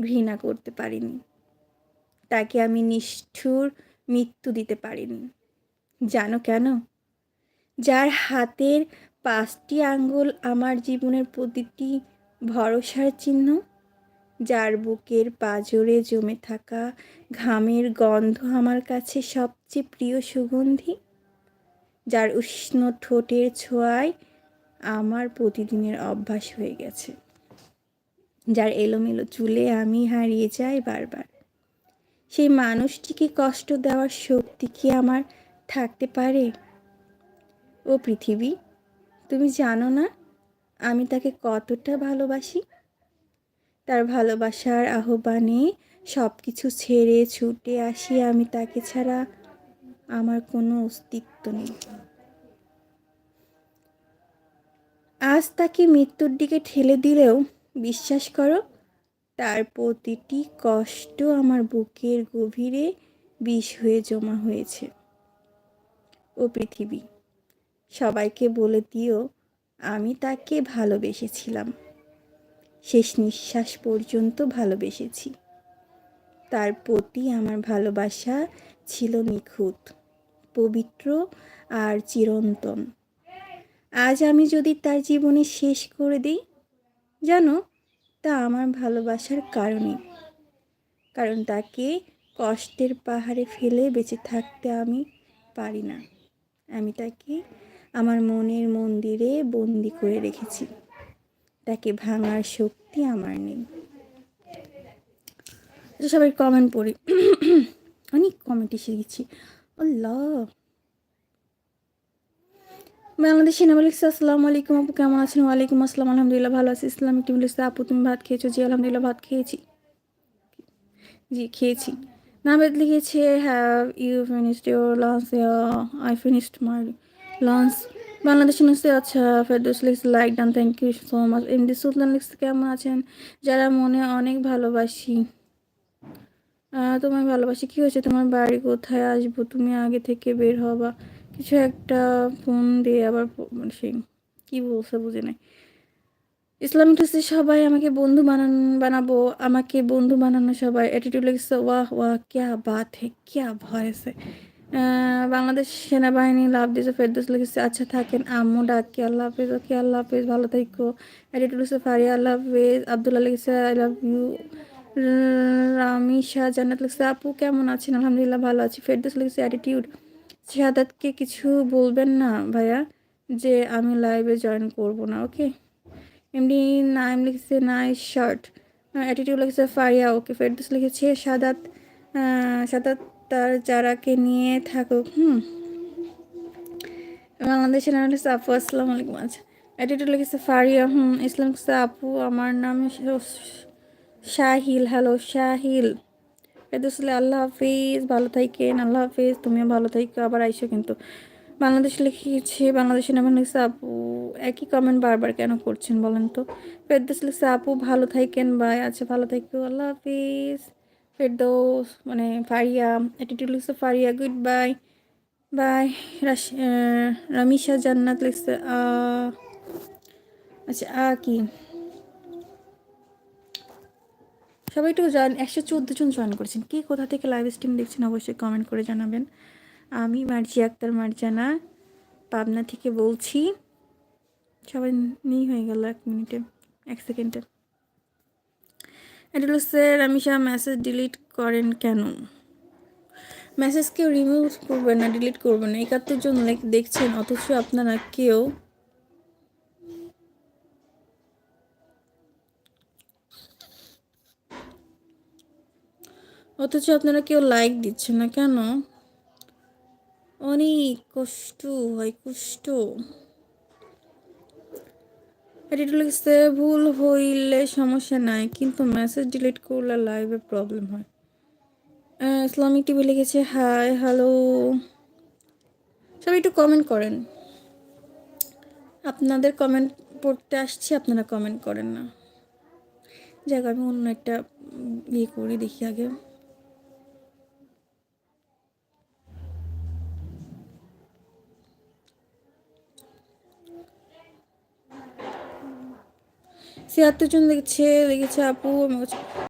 ঘৃণা করতে পারিনি। তাকে আমি নিষ্ঠুর মৃত্যু দিতে পারিনি। জানো কেন? যার হাতের পাঁচটি আঙ্গুল আমার জীবনের প্রতিটি ভরসার চিহ্ন, যার বুকের পাজরে জমে থাকা ঘামের গন্ধ আমার কাছে সবচেয়ে প্রিয় সুগন্ধি, যার উষ্ণ ঠোঁটের ছোঁয়ায় আমার প্রতিদিনের অভ্যাস হয়ে গেছে। যার এলোমেলো চুলে আমি হারিয়ে যাই বারবার। সেই মানুষটিকে কষ্ট দেওয়ার শক্তি কি আমার থাকতে পারে? ও পৃথিবী, তুমি জানো না আমি তাকে কতটা ভালোবাসি? তার ভালোবাসার আহ্বানে সব কিছু ছেড়ে ছুটে আসি আমি তাকে ছাড়া আমার কোনো অস্তিত্ব নেই। আজ তাকে মৃত্যুর দিকে ঠেলে দিলেও বিশ্বাস করো, তার প্রতিটি কষ্ট আমার বুকের গভীরে বিষ হয়ে জমা হয়েছে। ও পৃথিবী, সবাইকে বলে দিও, আমি তাকে ভালোবেসেছিলাম। শেষ নিঃশ্বাস পর্যন্ত ভালোবেসেছি। তার প্রতি আমার ভালোবাসা ছিল নিখুঁত, পবিত্র আর চিরন্তন। আজ আমি যদি তার জীবনে শেষ করে দিই জানো তা আমার ভালোবাসার কারণে কারণ তাকে কষ্টের পাহাড়ে ফেলে বেঁচে থাকতে আমি পারি না। আমি তাকে আমার মনের মন্দিরে বন্দি করে রেখেছি। তাকে ভাঙার শক্তি আমার নেই। আচ্ছা, সবাই কমেন্ট পড়ি। অনেক কমেন্ট এসে গেছি। আল্লাহ! বাংলাদেশ সেনাবালিক্স আসসালামু আলাইকুম আপু, কেমন আছেন? ওয়ালাইকুম আসসালাম, আলহামদুলিল্লাহ ভালো আছি। ইসলামিক টিম লিখছে আপু, তুমি ভাত খেয়েছো? জি, আলহামদুলিল্লাহ, ভাত খেয়েছি। জি, খেয়েছি। নাবেদ লিখেছে have you finished your lunch I finished my lunch Bangladesh লিখছে আচ্ছা ফেরদৌস লিখছে like done thank you so much MD Sultan লিখছে কেমন আছেন? যারা মনে অনেক ভালোবাসি তোমায় ভালোবাসি, কী হয়েছে? তোমার বাড়ি কোথায়? আসব, তুমি আগে থেকে বের হবা। কিছু একটা ফোন দিয়ে আবার মানে সেই কী বলছে বুঝে নাই। ইসলামিক ক্লাসে সবাই আমাকে বন্ধু বানান, বানাবো, আমাকে বন্ধু বানানো সবাই। অ্যাটিটিউড লেগেছে, ওয়াহ ওয়াহ, ক্যা বাত হে, ক্যা ভয়েস বাংলাদেশ সেনাবাহিনী লাভ দিয়েছে, ফেরদোস লিখেছে আচ্ছা থাকেন, আম্মু ডাকি, আল্লাহ হাফিজ, ওকে আল্লাহ হাফিজ, ভালো থাকো অ্যাটিটিউড লিখেছে ফারিয়া আল্লাহ হাফিজ। আবদুল্লাহ লিখেছে আই লাভ ইউ। রামিশা জান্নাত লিখছে আপু, কেমন আছেন? আলহামদুলিল্লাহ, ভালো আছি। ফেরদোস লিখেছে অ্যাটিটিউড শাহাদাতকে কিছু বলবেন না ভাইয়া, যে আমি লাইভে জয়েন করব না ওকে এমনি নাইম লিখেছে নাইস শার্ট অ্যাটিটিউড লিখেছে, ফারিয়া ওকে ফেরদোস লিখেছে, সাদাত সাদাত তার যারাকে নিয়ে থাকুক, হুম? বাংলাদেশের নাম লিখেছে, আপু, আসসালামু আলাইকুম। আচ্ছা অ্যাটিটিউড লিখেছে, ফারিয়া, হুম, ইসলাম লিখেছে, আপু, আমার নাম শাহিল হ্যালো শাহিল। ফেরদৌসলে আল্লাহ হাফিজ, ভালো থাকেন, আল্লাহ হাফিজ, তুমিও ভালো থাকো আবার আইসো কিন্তু। বাংলাদেশ লিখেছে বাংলাদেশের নামে লিখছে, আপু, একই কমেন্ট বারবার কেন করছেন বলেন তো? ফেরদৌস লিখছে, আপু, ভালো থাকেন বাই আচ্ছা ভালো থাকো, আল্লাহ হাফিজ। ফেরদৌস মানে ফারিয়া অ্যাটিটিউড লিখছে, ফারিয়া গুড বাই বাই রাশি রামিশা জান্নাত লিখছে আচ্ছা আ কি? সবাই একটু জান একশো চোদ্দ জন জয়েন করেছেন। কে কোথা থেকে লাইভ স্ট্রিম দেখছেন অবশ্যই কমেন্ট করে জানাবেন। আমি মার্জি, আক্তার, মার্জানা, পাবনা থেকে বলছি। সবাই নেই হয়ে গেল এক মিনিটে, এক সেকেন্ডে। এটা হচ্ছে রামিশা মেসেজ ডিলিট করেন কেন? মেসেজ কেউ রিমুভ করবেন না ডিলিট করবেন না। একাত্তর জন দেখছেন, অথচ আপনারা কেউ অথচ আপনারা কেউ লাইক দিচ্ছে না, কেন? অনেক কষ্ট, হয় কষ্ট। লিখছে ভুল হইলে সমস্যা নাই, কিন্তু মেসেজ ডিলিট করলে লাইভে প্রবলেম হয়। ইসলামিক টিভি লিখেছে হাই হ্যালো সবাই একটু কমেন্ট করেন। আপনাদের কমেন্ট পড়তে আসছি, আপনারা কমেন্ট করেন না। যাক, আমি অন্য একটা ইয়ে করি, দেখি আগে। ছিয়াত্তর জন দেখছে দেখেছে আপু